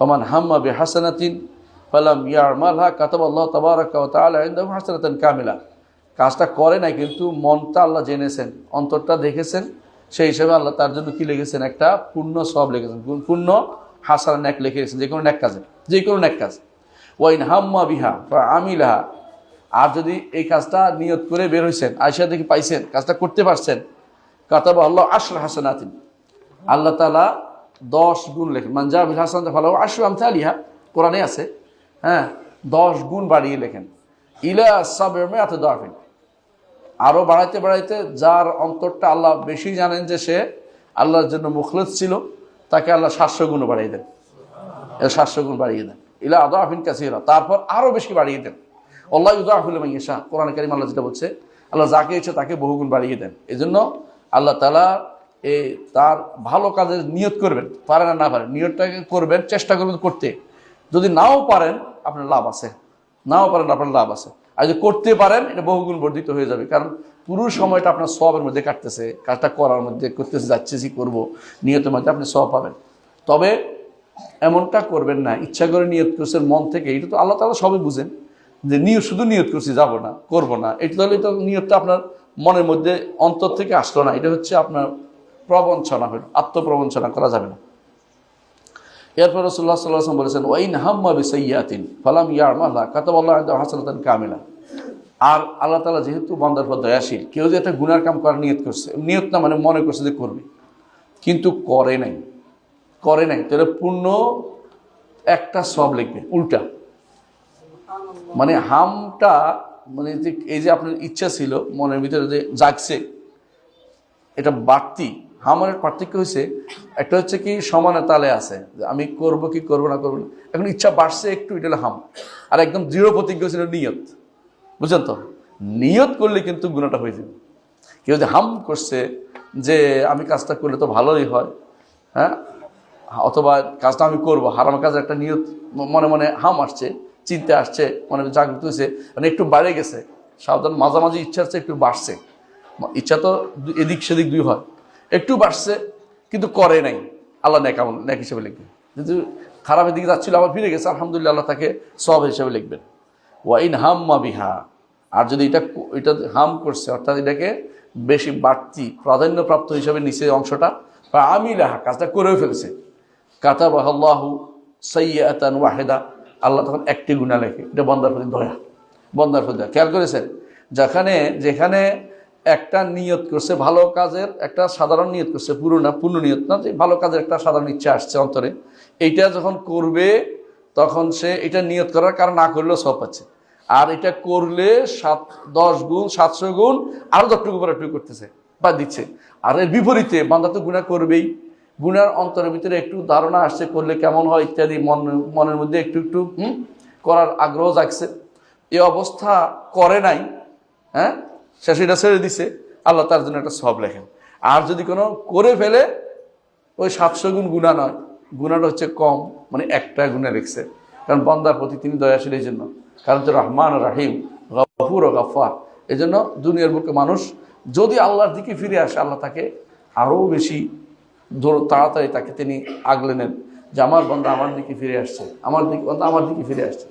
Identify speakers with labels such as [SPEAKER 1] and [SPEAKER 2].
[SPEAKER 1] ফমান হাম্মা বে হাসানাতিন ফালাম ইয়ার মালহা কাতাব আল্লাহ তাবারাকা ওয়া তাআলা কামিলা। কাজটা করে নাই, কিন্তু মনটা আল্লাহ জেনেছেন, অন্তরটা দেখেছেন। সেই হিসেবে আল্লাহ তার জন্য কি লিখেছেন? একটা পূর্ণ সব লিখেছেন। পূর্ণ হাসান ন্যাক লিখে রেখেছেন, যে কোনো ন্যাক কাজে, যে কোনো ন্যাক কাজ। ওয়াইন হাম্মা বিহা আমিলাহা আর যদি এই কাজটা নিয়ত করে বের হয়েছেন আয়সা দেখি পাইছেন, কাজটা করতে পারছেন কাতাব আল্লাহ আশর হাসানাতিন। আল্লাহ তালা দশ গুণ লেখেন মানজাবিল হাসান ভালো আশু আমতে কোরআনে আছে হ্যাঁ দশ গুণ বাড়িয়ে লেখেন। ইলা সাবেমে এত দরফিন আরও বাড়াইতে বাড়াইতে যার অন্তরটা আল্লাহ বেশি জানেন যে সে আল্লাহর জন্য মুখলেস ছিল, তাকে আল্লাহ সাতশো গুণ বাড়িয়ে দেন। সাতশো গুণ বাড়িয়ে দেন। ইলা আদাফিন কাসিরা। তারপর আরও বেশি বাড়িয়ে দেন। আল্লাহ উদাহুল মাইয়েশা কোরআন কারিম আল্লাহ যেটা বলছে, আল্লাহ যাকে ইচ্ছে তাকে বহুগুণ বাড়িয়ে দেন। এই জন্য আল্লাহ তালা এ তার ভালো কাজের নিয়ত করবেন, পারেন আর না পারেন, নিয়তটাকে করবেন, চেষ্টা করবেন করতে। যদি নাও পারেন, আপনার লাভ আছে। নাও পারেন, আপনার লাভ আছে। আর যদি করতে পারেন, এটা বহুগুণ বর্ধিত হয়ে যাবে। কারণ পুরো সময়টা আপনার সবের মধ্যে কাটতেছে, কাজটা করার মধ্যে করতেছে, যাচ্ছে যাচ্ছেছি করব, নিয়তের মধ্যে আপনি সব পাবেন। তবে এমনটা করবেন না, ইচ্ছা করে নিয়ত করছেন, মন থেকে, এটা তো আল্লাহ তালা সবই বুঝেন। যে নিয়ত শুধু নিয়ত করছি, যাব না, করব না। এটা তাহলে তো নিয়তটা আপনার মনের মধ্যে অন্তর থেকে আসলো না। এটা হচ্ছে আপনার প্রবঞ্চনা হইল, আত্মপ্রবঞ্চনা করা যাবে না। এরপর রসুল্লাহ সাল্লাম বলেছেন, ওয়াইন হাম্মা বিসাইয়াতিন ফালাম ইয়ারমাল্লাহ কাতাব আল্লাহ হাসানাতান কামিলা। আর আল্লাহ তালা যেহেতু বন্দার পর দয়াশীল, কেউ যে একটা গুনার কাম করার নিয়ত করছে, নিয়ত না মানে মনে করছে যে করবে। কিন্তু করে নাই করে নাই। তাহলে পূর্ণ একটা সব লিখবে, উল্টা। মানে হামটা মানে যে এই যে আপনার ইচ্ছা ছিল, মনের ভিতরে যে জাগছে, এটা বাড়তি হামের পার্থক্য হয়েছে একটা হচ্ছে কি সমানে তালে আছে আমি করব কি করব না করব না। এখন ইচ্ছা বাড়ছে একটু, এটা হাম। আর একদম দৃঢ় প্রতিজ্ঞ ছিল নিয়ত। বুঝলেন তো? নিয়ত করলে কিন্তু গুণাটা হয়ে যাবে। কেউ যে হাম করছে যে আমি কাজটা করলে তো ভালোই হয় হ্যাঁ? অথবা কাজটা আমি করব, হারাম কাজের একটা নিয়ত মনে মনে হাম আসছে, চিন্তা আসছে, মনে জাগ্রত হয়েছে মানে একটু বাড়ে গেছে। সাবধান, মাঝামাঝি ইচ্ছা হচ্ছে একটু বাড়ছে। ইচ্ছা তো এদিক সেদিক দুই হয়। একটু বাড়ছে, কিন্তু করে নাই। আল্লাহ ন্যাক আমল ন্যাক হিসেবে লিখবেন। কিন্তু খারাপের দিকে যাচ্ছিল, আবার ফিরে গেছে, আলহামদুলিল্লাহ আল্লাহ তাকে সব হিসেবে লিখবেন। ওয়াইন হাম্মা বিহা, আর যদি এটা এটা হাম করছে, অর্থাৎ এটাকে বেশি বাড়তি, প্রাধান্যপ্রাপ্ত হিসাবে নিচে অংশটা বা আমি লাহা কাজটা করেও ফেলেছে। কাতাবাহ আল্লাহু সাইয়াতান ওয়াহেদা, আল্লাহ তখন একটি গুণা লেখে। এটা বন্দার প্রতি দয়া, বন্দার প্রতি দয়া। খেয়াল করেছেন? যেখানে যেখানে একটা নিয়ত করছে ভালো কাজের, একটা সাধারণ নিয়ত করছে পুরো না পূর্ণ নিয়ত না, যে ভালো কাজের একটা সাধারণ ইচ্ছা আসছে অন্তরে। এইটা যখন করবে, তখন সে এটা নিয়ত করার কারণ না করলেও সব পাচ্ছে। আর এটা করলে সাত, দশ গুণ, সাতশো গুণ আরও দশটুকু একটু করতেছে, বা দিচ্ছে। আর এর বিপরীতে বান্দা তো গুণা করবেই। গুণার অন্তরের ভিতরে একটু ধারণা আসছে, করলে কেমন হয় ইত্যাদি, মন, মনের মধ্যে একটু একটু করার আগ্রহ জাগছে। এ অবস্থা করে নাই হ্যাঁ? সে সেটা ছেড়ে দিছে, আল্লাহ তার জন্য একটা সব লেখেন। আর যদি কোনো করে ফেলে, ওই সাতশো গুণ গুণা নয়, গুণাটা হচ্ছে কম মানে একটা গুণা লিখছে কারণ বন্দার প্রতি তিনি দয়াশীল এই জন্য। কারণ তো রহমান রাহিম, গফুর ও গফার এই জন্য দুনিয়ার বুকে মানুষ, যদি আল্লাহর দিকে ফিরে আসে, আল্লাহ তাকে আরও বেশি তাড়াতাড়ি তাকে তিনি আগলে নেন যে, আমার বন্ধা আমার দিকে ফিরে আসছে, আমার দিকে বন্ধা আমার দিকে ফিরে আসছে।